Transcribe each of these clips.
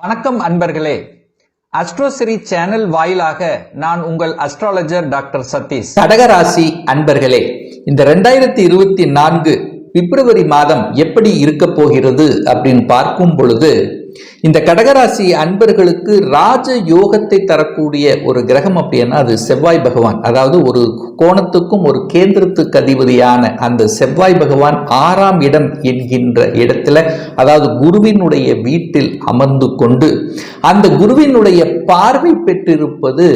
வணக்கம் அன்பர்களே. அஸ்ட்ரோசிரி சேனல் வாயிலாக நான் உங்கள் அஸ்ட்ராலஜர் டாக்டர் சதீஷ். கடகராசி அன்பர்களே இந்த ரெண்டாயிரத்தி இருபத்தி நான்கு பிப்ரவரி மாதம் எப்படி இருக்க போகிறது அப்படின்னு பார்க்கும் பொழுது இந்த கடகராசி அன்பர்களுக்கு ராஜ யோகத்தை தரக்கூடிய ஒரு கிரகம் அப்படின்னா அது செவ்வாய் பகவான். அதாவது ஒரு கோணத்துக்கும் ஒரு கேந்திரத்துக்கு அதிபதியான அந்த செவ்வாய் பகவான் ஆறாம் இடம் என்கின்ற இடத்துல அதாவது குருவினுடைய வீட்டில் அமர்ந்து கொண்டு அந்த குருவினுடைய பார்வை பெற்றிருப்பது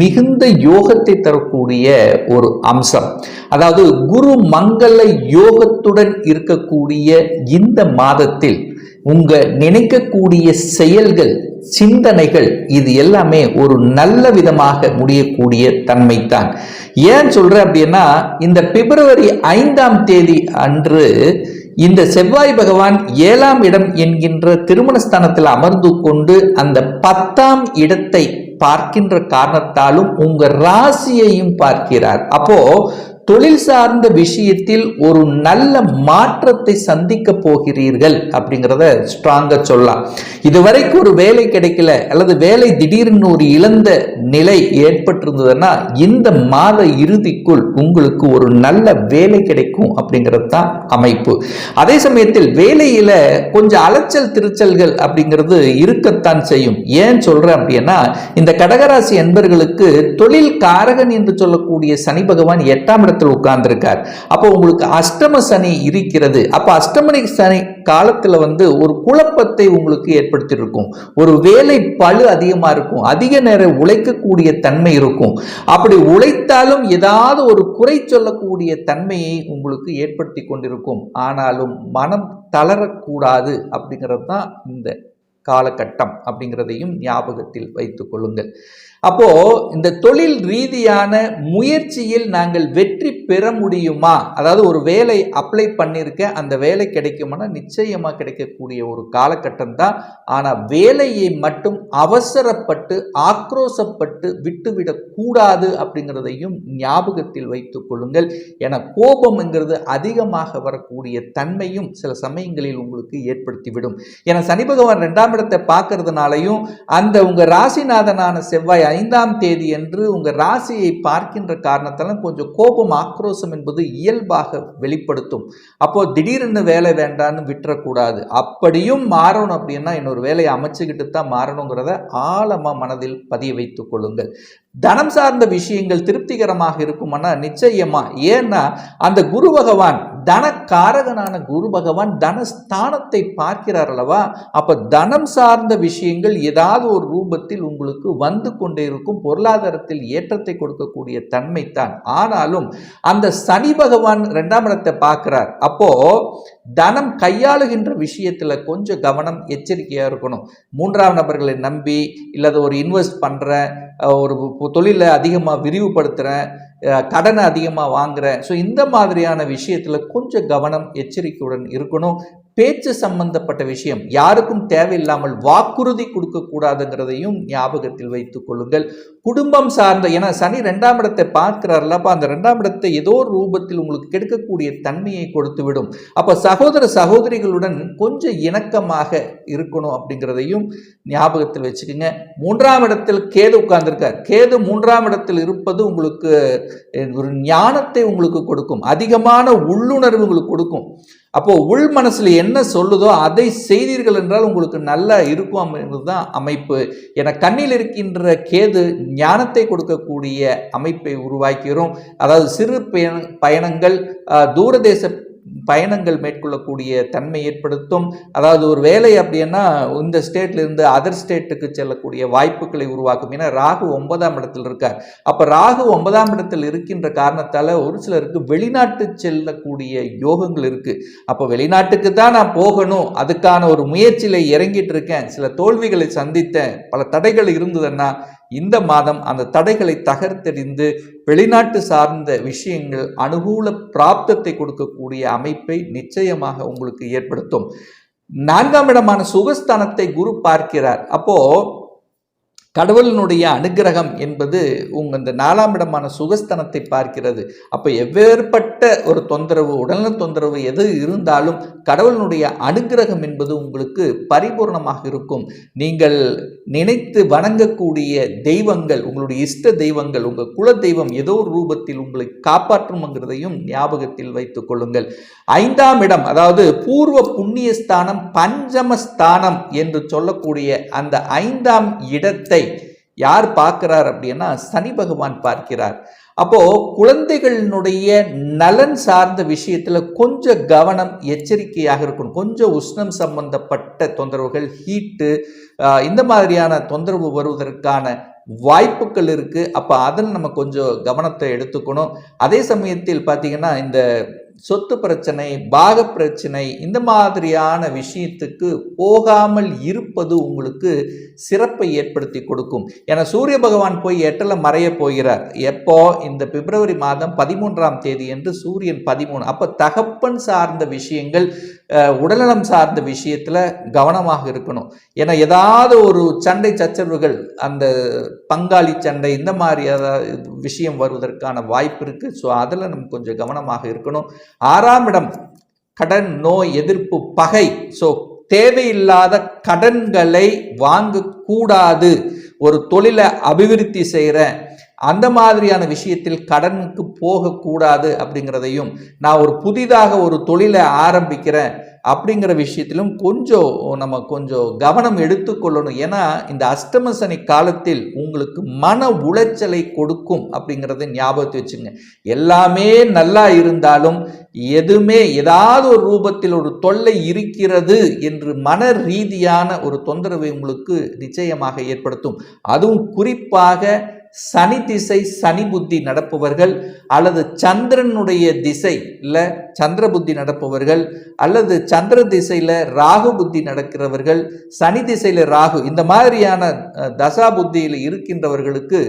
மிகுந்த யோகத்தை தரக்கூடிய ஒரு அம்சம். அதாவது குரு மங்கள யோகத்துடன் இருக்கக்கூடிய இந்த மாதத்தில் உங்க நினைக்கக்கூடிய செயல்கள் சிந்தனைகள் இது எல்லாமே ஒரு நல்ல விதமாக முடியக்கூடிய தன்மை தான் ஏன் சொல்றேன் அப்படின்னா இந்த பிப்ரவரி ஐந்தாம் தேதி அன்று இந்த செவ்வாய் பகவான் ஏழாம் இடம் என்கின்ற திருமணஸ்தானத்தில் அமர்ந்து கொண்டு அந்த பத்தாம் இடத்தை பார்க்கின்ற காரணத்தாலும் உங்க ராசியையும் பார்க்கிறார். அப்போ தொழில் சார்ந்த விஷயத்தில் ஒரு நல்ல மாற்றத்தை சந்திக்க போகிறீர்கள் அப்படிங்கிறத ஸ்ட்ராங்கா சொல்லலாம். இதுவரைக்கும் ஒரு வேலை கிடைக்கல அல்லது வேலை திடீர்னு ஒரு இழந்த நிலை ஏற்பட்டிருந்ததுன்னா இந்த மாத இறுதிக்குள் உங்களுக்கு ஒரு நல்ல வேலை கிடைக்கும் அப்படிங்கிறது தான் அமைப்பு. அதே சமயத்தில் வேலையில கொஞ்சம் அலைச்சல் திருச்சல்கள் அப்படிங்கிறது இருக்கத்தான் செய்யும். ஏன் சொல்றேன் அப்படின்னா இந்த கடகராசி என்பர்களுக்கு தொழில் காரகன் என்று சொல்லக்கூடிய சனி பகவான் எட்டாம் இடத்தில் உட்கார்ந்திருக்கார். அப்போ உங்களுக்கு அஷ்டம சனி இருக்கிறது. அப்போ அஷ்டமணி சனி காலத்துல வந்து ஒரு குழப்பத்தை உங்களுக்கு ஏற்படுத்தியிருக்கும். ஒரு வேலை பழு அதிகமா இருக்கும். அதிக நேரம் உழைக்கக்கூடிய தன்மை இருக்கும். அப்படி உழைத்தாலும் ஏதாவது ஒரு குறை சொல்லக்கூடிய தன்மையை உங்களுக்கு ஏற்படுத்தி கொண்டிருக்கும். ஆனாலும் மனம் தளரக்கூடாது அப்படிங்கிறது தான் இந்த காலகட்டம் அப்படிங்கிறதையும் ஞாபகத்தில் வைத்துக் கொள்ளுங்கள். அப்போ இந்த தொழில் ரீதியான முயற்சியில் நாங்கள் வெற்றி பெற முடியுமா? அதாவது ஒரு வேலை அப்ளை பண்ணியிருக்கேன் அந்த வேலை கிடைக்குமானா நிச்சயமாக கிடைக்கக்கூடிய ஒரு காலகட்டம் தான். ஆனால் வேலையை மட்டும் அவசரப்பட்டு ஆக்ரோசப்பட்டு விட்டுவிடக்கூடாது அப்படிங்கிறதையும் ஞாபகத்தில் வைத்துக் கொள்ளுங்கள். என கோபம்ங்கிறது அதிகமாக வரக்கூடிய தன்மையும் சில சமயங்களில் உங்களுக்கு ஏற்படுத்திவிடும். என சனி பகவான் ரெண்டாம் இடத்தை பார்க்கறதுனாலையும் அந்த உங்கள் ராசிநாதனான செவ்வாய் ஐந்தாம் தேதி என்று உங்கள் ராசியை பார்க்கின்ற காரணத்தால் கொஞ்சம் கோபம் ஆக்ரோஷம் என்பது இயல்பாக வெளிப்படுத்தும். அப்போ திடீர்னு வேலை வேண்டான்னு விட்டுறக்கூடாது. அப்படியும் மாறணும் அப்படின்னா இன்னொரு வேலையை அமைச்சுக்கிட்டு தான் மாறணுங்கிறத ஆழமா மனதில் பதிய வைத்துக் கொள்ளுங்கள். தனம் சார்ந்த விஷயங்கள் திருப்திகரமாக இருக்குமானா நிச்சயமா. ஏன்னா அந்த குரு பகவான் தனக்காரகனான குரு பகவான் தனஸ்தானத்தை பார்க்கிறார் அல்லவா? அப்ப தனம் சார்ந்த விஷயங்கள் ஏதாவது ஒரு ரூபத்தில் உங்களுக்கு வந்து கொண்டே இருக்கும். பொருளாதாரத்தில் ஏற்றத்தை கொடுக்கக்கூடிய தன்மை தான். ஆனாலும் அந்த சனி பகவான் ரெண்டாம் இடத்தை பார்க்கிறார். அப்போ தனம் கையாளுகின்ற விஷயத்துல கொஞ்சம் கவனம் எச்சரிக்கையா இருக்கணும். மூன்றாம் நபர்களை நம்பி இல்லாத ஒரு இன்வெஸ்ட் பண்ணுற ஒரு தொழிலை அதிகமாக விரிவுபடுத்துகிறேன் கடனை அதிகமாக வாங்குறேன். ஸோ இந்த மாதிரியான விஷயத்தில் கொஞ்சம் கவனம் எச்சரிக்கையுடன் இருக்கணும். பேச்சு சம்பந்தப்பட்ட விஷயம். யாருக்கும் தேவையில்லாமல் வாக்குறுதி கொடுக்கக்கூடாதுங்கிறதையும் ஞாபகத்தில் வைத்துக் கொள்ளுங்கள். குடும்பம் சார்ந்த ஏன்னா சனி ரெண்டாம் இடத்தை பார்க்கிறார்ல அப்போ அந்த ரெண்டாம் இடத்தை ஏதோ ஒரு ரூபத்தில் உங்களுக்கு கெடுக்கக்கூடிய தன்மையை கொடுத்து விடும் அப்போ சகோதர சகோதரிகளுடன் கொஞ்சம் இணக்கமாக இருக்கணும் அப்படிங்கிறதையும் ஞாபகத்தில் வச்சுக்கோங்க. மூன்றாம் இடத்தில் கேது உட்கார்ந்துருக்கார். கேது மூன்றாம் இடத்தில் இருப்பது உங்களுக்கு ஒரு ஞானத்தை உங்களுக்கு கொடுக்கும். அதிகமான உள்ளுணர்வு உங்களுக்கு கொடுக்கும். அப்போ உள் மனசில் என்ன சொல்லுதோ அதை செய்தீர்கள் என்றால் உங்களுக்கு நல்லா இருக்கும் அப்படிங்கிறது தான் அமைப்பு. என கண்ணில் இருக்கின்ற கேது ஞானத்தை கொடுக்கக்கூடிய அமைப்பை உருவாக்கிறோம். அதாவது சிறு பயண பயணங்கள் தூரதேச பயணங்கள் மேற்கொள்ளக்கூடிய தன்மை ஏற்படுத்தும். அதாவது ஒரு வேலை அப்படின்னா இந்த ஸ்டேட்லேருந்து அதர் ஸ்டேட்டுக்கு செல்லக்கூடிய வாய்ப்புகளை உருவாக்கும். ஏன்னா ராகு ஒன்பதாம் இடத்தில் இருக்கார். அப்போ ராகு ஒன்பதாம் இடத்தில் இருக்கின்ற காரணத்தால் ஒரு சிலருக்கு வெளிநாட்டு செல்லக்கூடிய யோகங்கள் இருக்குது அப்போ வெளிநாட்டுக்கு தான் நான் போகணும். அதுக்கான ஒரு முயற்சியில் இறங்கிட்டு இருக்கேன். சில தோல்விகளை சந்தித்தேன். பல தடைகள் இருந்ததுன்னா இந்த மாதம் அந்த தடைகளை தகர்த்தெறிந்து வெளிநாட்டு சார்ந்த விஷயங்கள் அனுகூல பிராப்தத்தை கொடுக்கக்கூடிய அமைப்பை நிச்சயமாக உங்களுக்கு ஏற்படுத்தும். நான்காம் இடமான சுகஸ்தானத்தை குரு பார்க்கிறார். அப்போ கடவுளினுடைய அனுகிரகம் என்பது உங்க இந்த நாலாம் இடமான சுகஸ்தனத்தை பார்க்கிறது. அப்ப எவ்வேறுபட்ட ஒரு தொந்தரவு உடல்நல தொந்தரவு எது இருந்தாலும் கடவுளினுடைய அனுகிரகம் என்பது உங்களுக்கு பரிபூர்ணமாக இருக்கும். நீங்கள் நினைத்து வணங்கக்கூடிய தெய்வங்கள் உங்களுடைய இஷ்ட தெய்வங்கள் உங்கள் குல தெய்வம் ஏதோ ஒரு ரூபத்தில் உங்களை காப்பாற்றும்ங்கிறதையும் ஞாபகத்தில் வைத்துக் கொள்ளுங்கள். ஐந்தாம் இடம் அதாவது பூர்வ புண்ணியஸ்தானம் பஞ்சமஸ்தானம் என்று சொல்லக்கூடிய அந்த ஐந்தாம் இடத்தை யார் பார்க்கிறார் அப்படின்னா சனி பகவான் பார்க்கிறார். அப்போ குழந்தைகளினுடைய நலன் சார்ந்த விஷயத்துல கொஞ்சம் கவனம் எச்சரிக்கையாக இருக்கணும். கொஞ்சம் உஷ்ணம் சம்பந்தப்பட்ட தொந்தரவுகள் ஹீட்டு இந்த மாதிரியான தொந்தரவு வருவதற்கான வாய்ப்புகள் இருக்குது அப்போ அதன் நம்ம கொஞ்சம் கவனத்தை எடுத்துக்கணும். அதே சமயத்தில் பார்த்தீங்கன்னா இந்த சொத்து பிரச்சனை பாக பிரச்சனை இந்த மாதிரியான விஷயத்துக்கு போகாமல் இருப்பது உங்களுக்கு சிறப்பை ஏற்படுத்தி கொடுக்கும். ஏன்னா சூரிய பகவான் போய் எட்டில் மறைய போகிறார். எப்போ? இந்த பிப்ரவரி மாதம் பதிமூன்றாம் தேதி என்று சூரியன் பதிமூணு. அப்போ தகப்பன் சார்ந்த விஷயங்கள் உடல்நலம் சார்ந்த விஷயத்தில் கவனமாக இருக்கணும். ஏன்னா ஏதாவது ஒரு சண்டை சச்சரவுகள் அந்த பங்காளி சண்டை இந்த மாதிரி ஏதாவது விஷயம் வருவதற்கான வாய்ப்பு இருக்குது ஸோ அதில் நம்ம கொஞ்சம் கவனமாக இருக்கணும். ஆறாம் இடம் கடன் நோய் எதிர்ப்பு பகை. ஸோ தேவையில்லாத கடன்களை வாங்கக்கூடாது. ஒரு தொழிலை அபிவிருத்தி செய்கிறேன் அந்த மாதிரியான விஷயத்தில் கடனுக்கு போகக்கூடாது அப்படிங்கிறதையும் நான் ஒரு புதிதாக ஒரு தொழிலை ஆரம்பிக்கிறேன் அப்படிங்கிற விஷயத்திலும் கொஞ்சம் நம்ம கொஞ்சம் கவனம் எடுத்துக்கொள்ளணும் ஏன்னா இந்த அஷ்டம சனி காலத்தில் உங்களுக்கு மன உளைச்சலை கொடுக்கும் அப்படிங்கிறத ஞாபகத்தை வச்சுங்க. எல்லாமே நல்லா இருந்தாலும் எதுவுமே ஏதாவது ஒரு ரூபத்தில் ஒரு தொல்லை இருக்கிறது என்று மன ரீதியான ஒரு தொந்தரவை உங்களுக்கு நிச்சயமாக ஏற்படுத்தும். அதுவும் குறிப்பாக சனி திசை சனி புத்தி நடப்பவர்கள் அல்லது சந்திரனுடைய திசை இல்லை சந்திர புத்தி நடப்பவர்கள் அல்லது சந்திர திசையில் ராகு புத்தி நடக்கிறவர்கள் சனி திசையில் ராகு இந்த மாதிரியான தசா புத்தியில் இருக்கின்றவர்களுக்கு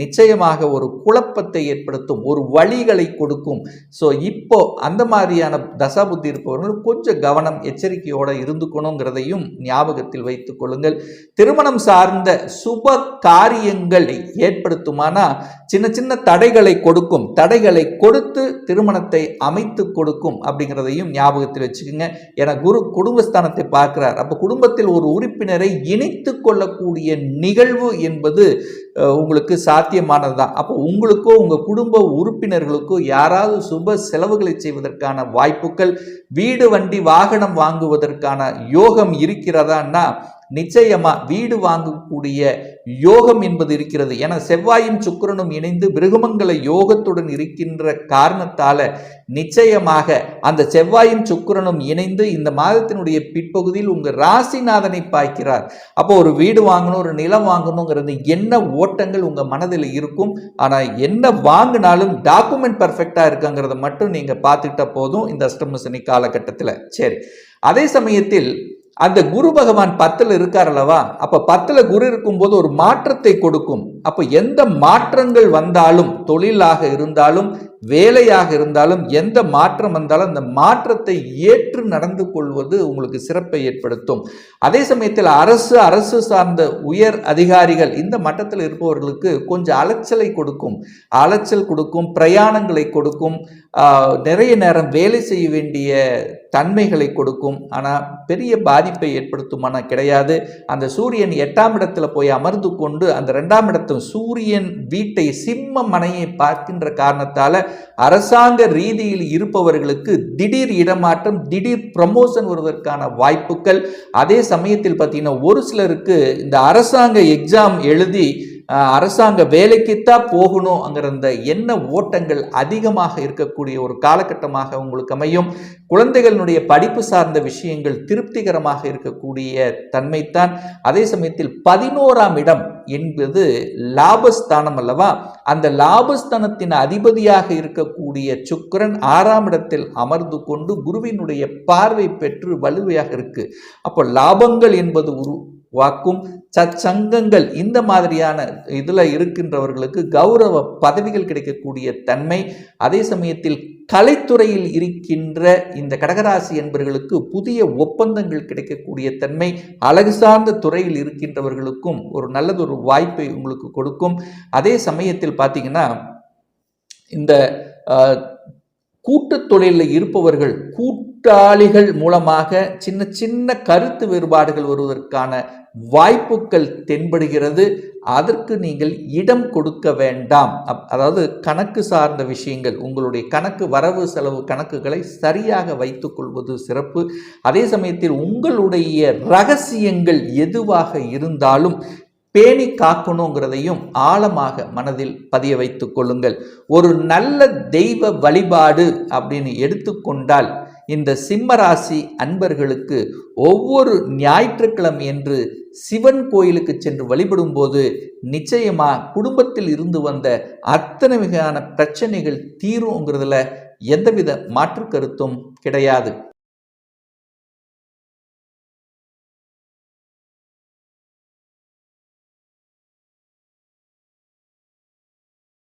நிச்சயமாக ஒரு குழப்பத்தை ஏற்படுத்தும் ஒரு வழிகளை கொடுக்கும். ஸோ இப்போ அந்த மாதிரியான தசா புத்தி இருப்பவர்கள் கொஞ்சம் கவனம் எச்சரிக்கையோடு இருந்துக்கணுங்கிறதையும் ஞாபகத்தில் வைத்துக் கொள்ளுங்கள். திருமணம் சார்ந்த சுப காரியங்களை ஏற்படுத்துமானா சின்ன சின்ன தடைகளை கொடுக்கும் தடைகளை கொடுத்து திருமணத்தை அமைத்து கொடுக்கும் அப்படிங்கிறதையும் ஞாபகத்தில் வச்சுக்கோங்க. ஏன்னா குரு குடும்பஸ்தானத்தை பார்க்கிறார். அப்போ குடும்பத்தில் ஒரு உறுப்பினரை இணைத்து கொள்ளக்கூடிய நிகழ்வு என்பது உங்களுக்கு சாத்தியமானது தான் அப்போ உங்களுக்கோ உங்கள் குடும்ப உறுப்பினர்களுக்கோ யாராவது சுப செலவுகளை செய்வதற்கான வாய்ப்புகள் வீடு வண்டி வாகனம் வாங்குவதற்கான யோகம் இருக்கிறதான்னா நிச்சயமா வீடு வாங்கக்கூடிய யோகம் என்பது இருக்கிறது. என செவ்வாயும் சுக்கிரனும் இணைந்து பிருகுமங்கல யோகத்துடன் இருக்கின்ற காரணத்தால நிச்சயமாக அந்த செவ்வாயும் சுக்கிரனும் இணைந்து இந்த மாதத்தினுடைய பிற்பகுதியில் உங்க ராசிநாதனை பார்க்கிறார். அப்போ ஒரு வீடு வாங்கணும் ஒரு நிலம் வாங்கணுங்கிறது என்ன ஓட்டங்கள் உங்க மனதில் இருக்கும்? ஆனா என்ன வாங்கினாலும் டாக்குமெண்ட் பர்ஃபெக்டா இருக்குங்கிறத மட்டும் நீங்க பார்த்துக்கிட்ட போதும் இந்த அஷ்டமசனி காலகட்டத்தில். சரி. அதே சமயத்தில் அந்த குரு பகவான் பத்தில் இருக்கார் அல்லவா? அப்போ பத்தில் குரு இருக்கும்போது ஒரு மாற்றத்தை கொடுக்கும். அப்போ எந்த மாற்றங்கள் வந்தாலும் தொழிலாக இருந்தாலும் வேலையாக இருந்தாலும் எந்த மாற்றம் வந்தாலும் அந்த மாற்றத்தை ஏற்று நடந்து கொள்வது உங்களுக்கு சிறப்பை ஏற்படுத்தும். அதே சமயத்தில் அரசு அரசு சார்ந்த உயர் அதிகாரிகள் இந்த மட்டத்தில் இருப்பவர்களுக்கு கொஞ்சம் அலைச்சலை கொடுக்கும். அலைச்சல் கொடுக்கும் பிரயாணங்களை கொடுக்கும் நிறைய நேரம் வேலை செய்ய வேண்டிய தன்மைகளை கொடுக்கும். ஆனால் பெரிய பாதிப்பை ஏற்படுத்துமானா கிடையாது. அந்த சூரியன் எட்டாம் இடத்துல போய் அமர்ந்து கொண்டு அந்த ரெண்டாம் இடத்து சூரியன் வீட்டை சிம்ம மனையை பார்க்கின்ற காரணத்தால அரசாங்க ரீதியில் இருப்பவர்களுக்கு திடீர் இடமாற்றம் திடீர் ப்ரமோஷன் வருவதற்கான வாய்ப்புகள். அதே சமயத்தில் பார்த்தீங்கன்னா ஒரு சிலருக்கு இந்த அரசாங்க எக்ஸாம் எழுதி அரசாங்க வேலைக்குத்தான் போகணுங்கிற அந்த எண்ண ஓட்டங்கள் அதிகமாக இருக்கக்கூடிய ஒரு காலகட்டமாக உங்களுக்கு அமையும். குழந்தைகளினுடைய படிப்பு சார்ந்த விஷயங்கள் திருப்திகரமாக இருக்கக்கூடிய தன்மைத்தான் அதே சமயத்தில் பதினோராம் இடம் என்பது லாபஸ்தானம் அல்லவா? அந்த லாபஸ்தானத்தின் அதிபதியாக இருக்கக்கூடிய சுக்கரன் ஆறாம் இடத்தில் அமர்ந்து கொண்டு குருவினுடைய பார்வை பெற்று வலுவையாக இருக்கு. அப்போ லாபங்கள் என்பது உரு வாக்கும் சச்சங்கங்கள் இந்த மாதிரியான இதில் இருக்கின்றவர்களுக்கு கௌரவ பதவிகள் கிடைக்கக்கூடிய தன்மை. அதே சமயத்தில் கலைத்துறையில் இருக்கின்ற இந்த கடகராசி என்பவர்களுக்கு புதிய ஒப்பந்தங்கள் கிடைக்கக்கூடிய தன்மை. அழகு சார்ந்த துறையில் இருக்கின்றவர்களுக்கும் ஒரு நல்லதொரு வாய்ப்பை உங்களுக்கு கொடுக்கும். அதே சமயத்தில் பார்த்தீங்கன்னா இந்த கூட்டு தொழிலில் இருப்பவர்கள் கூட்டாளிகள் மூலமாக சின்ன சின்ன கருத்து வேறுபாடுகள் வருவதற்கான வாய்ப்புகள் தென்படுகிறது. அதற்கு நீங்கள் இடம் கொடுக்க வேண்டாம். அப்- அதாவது கணக்கு சார்ந்த விஷயங்கள் உங்களுடைய கணக்கு வரவு செலவு கணக்குகளை சரியாக வைத்துக்கொள்வது சிறப்பு. அதே சமயத்தில் உங்களுடைய ரகசியங்கள் எதுவாக இருந்தாலும் பேணி காக்கணுங்கிறதையும் ஆழமாக மனதில் பதிய வைத்து கொள்ளுங்கள். ஒரு நல்ல தெய்வ வழிபாடு அப்படின்னு எடுத்துக்கொண்டால் இந்த சிம்மராசி அன்பர்களுக்கு ஒவ்வொரு ஞாயிற்றுக்கிழமை என்று சிவன் கோயிலுக்கு சென்று வழிபடும்போது நிச்சயமா குடும்பத்தில் இருந்து வந்த அத்தனை வகையான பிரச்சனைகள் தீரும்ங்கிறதுல எந்தவித மாற்று கருத்தும் கிடையாது.